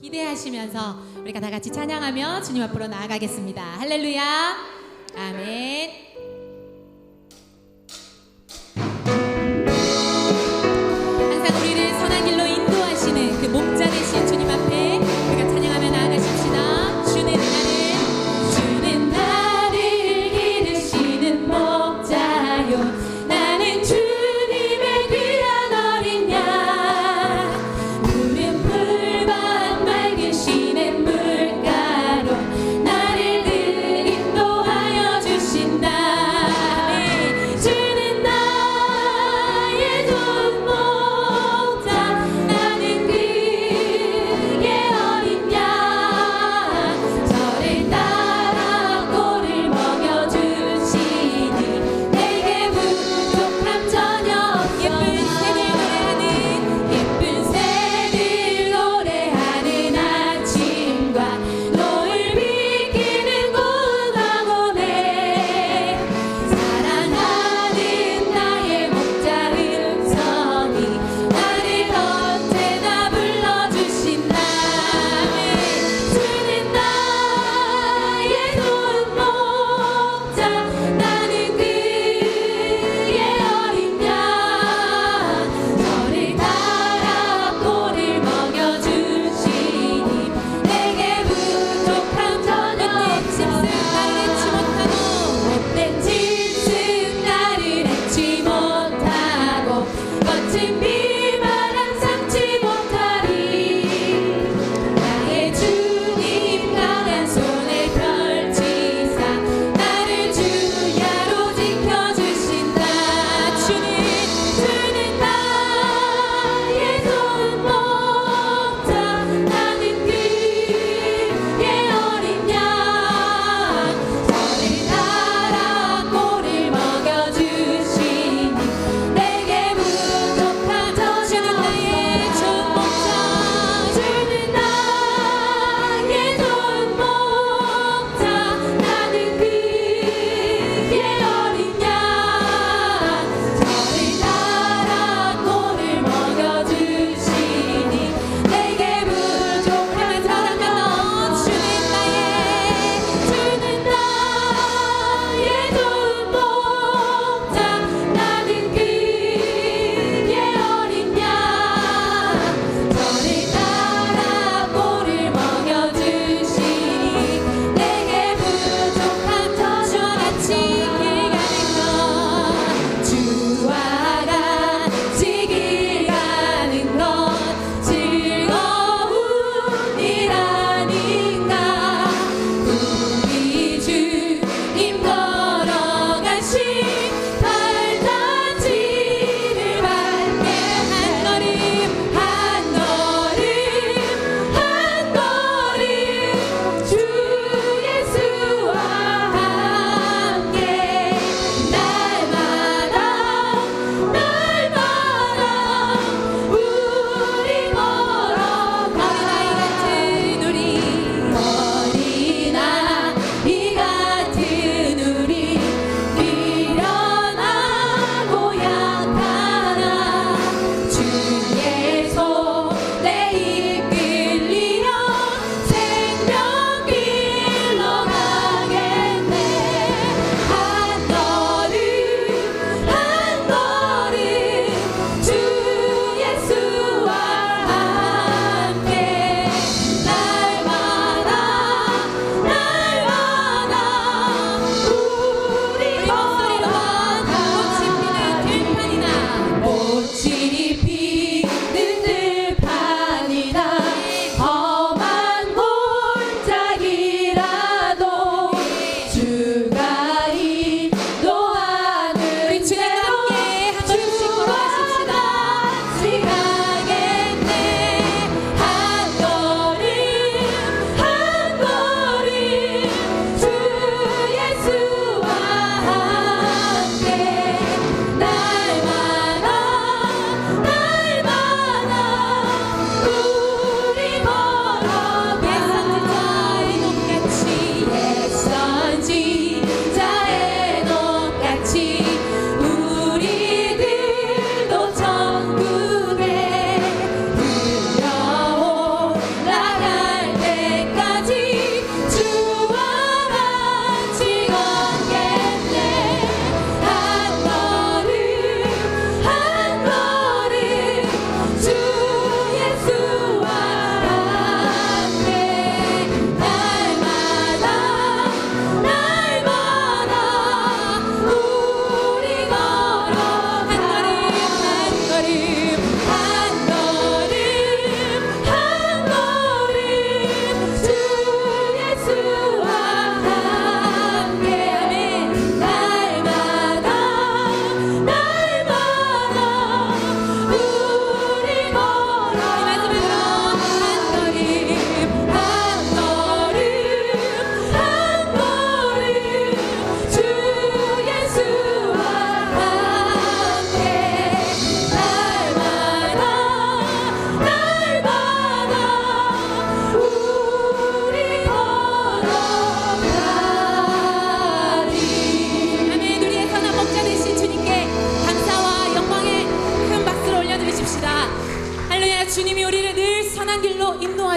기대하시면서 우리가 다 같이 찬양하며 주님 앞으로 나아가겠습니다. 할렐루야. 아멘.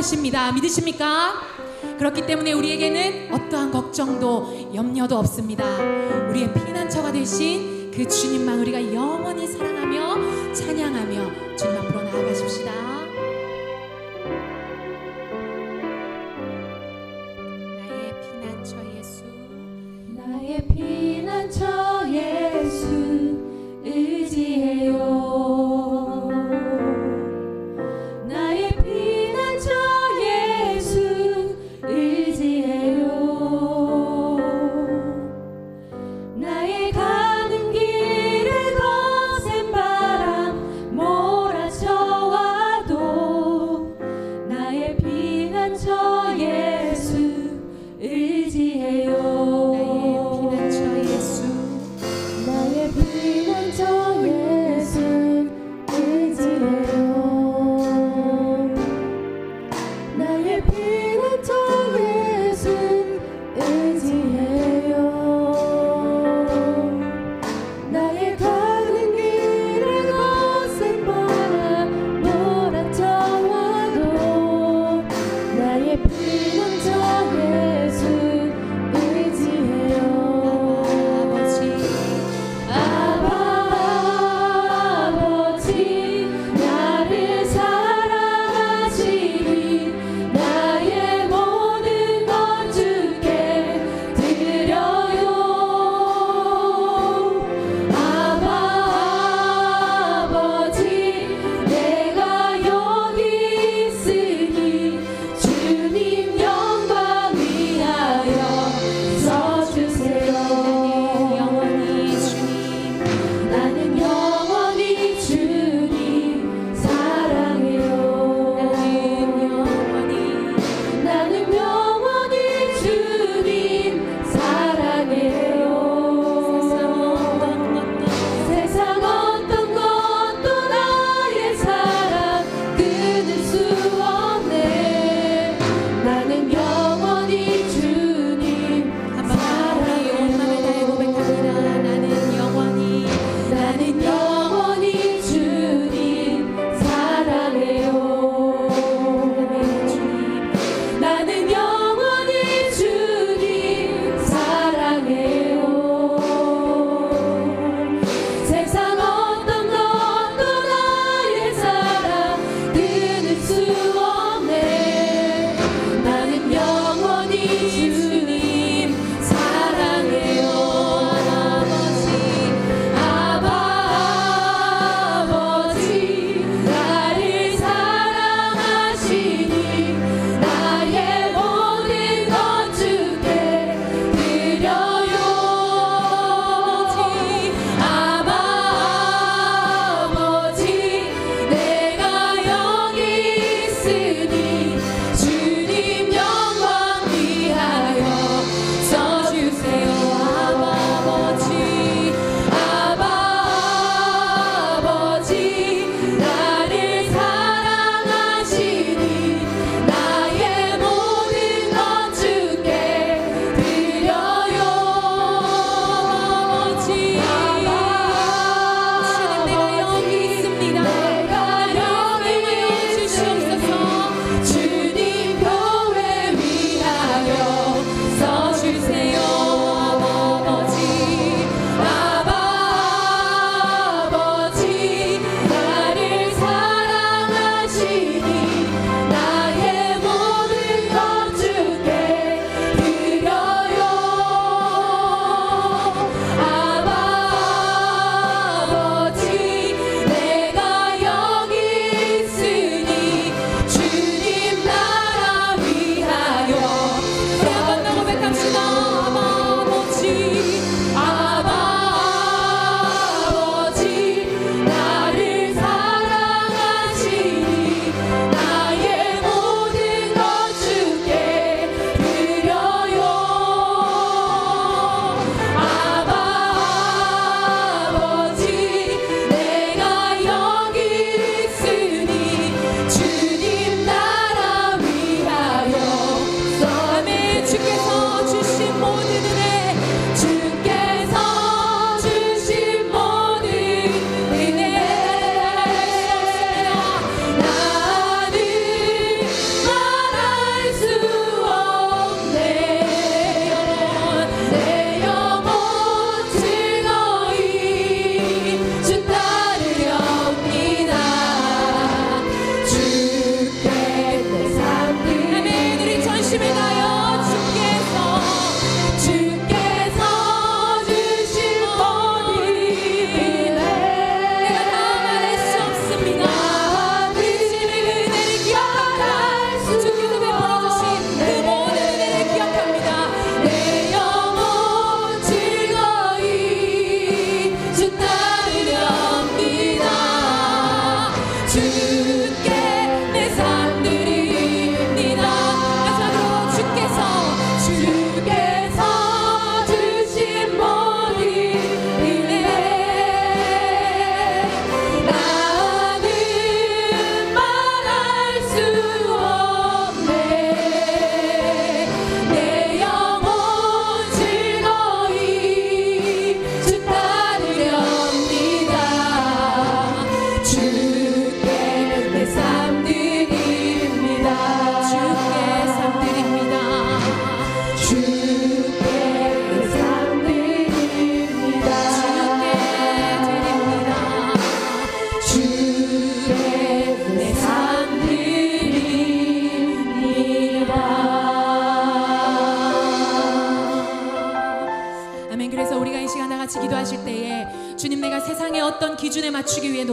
하십니다. 믿으십니까? 그렇기 때문에 우리에게는 어떠한 걱정도 염려도 없습니다. 우리의 피난처가 되신 그 주님만 우리가 영원히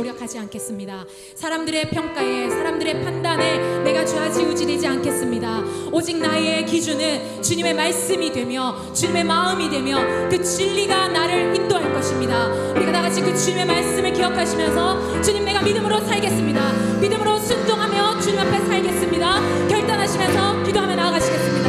노력하지 않겠습니다. 사람들의 평가에 사람들의 판단에 내가 좌지우지되지 않겠습니다. 오직 나의 기준은 주님의 말씀이 되며 주님의 마음이 되며 그 진리가 나를 인도할 것입니다. 우리가 다 같이 그 주님의 말씀을 기억하시면서 주님 내가 믿음으로 살겠습니다. 믿음으로 순종하며 주님 앞에 살겠습니다. 결단하시면서 기도하며 나아가시겠습니다.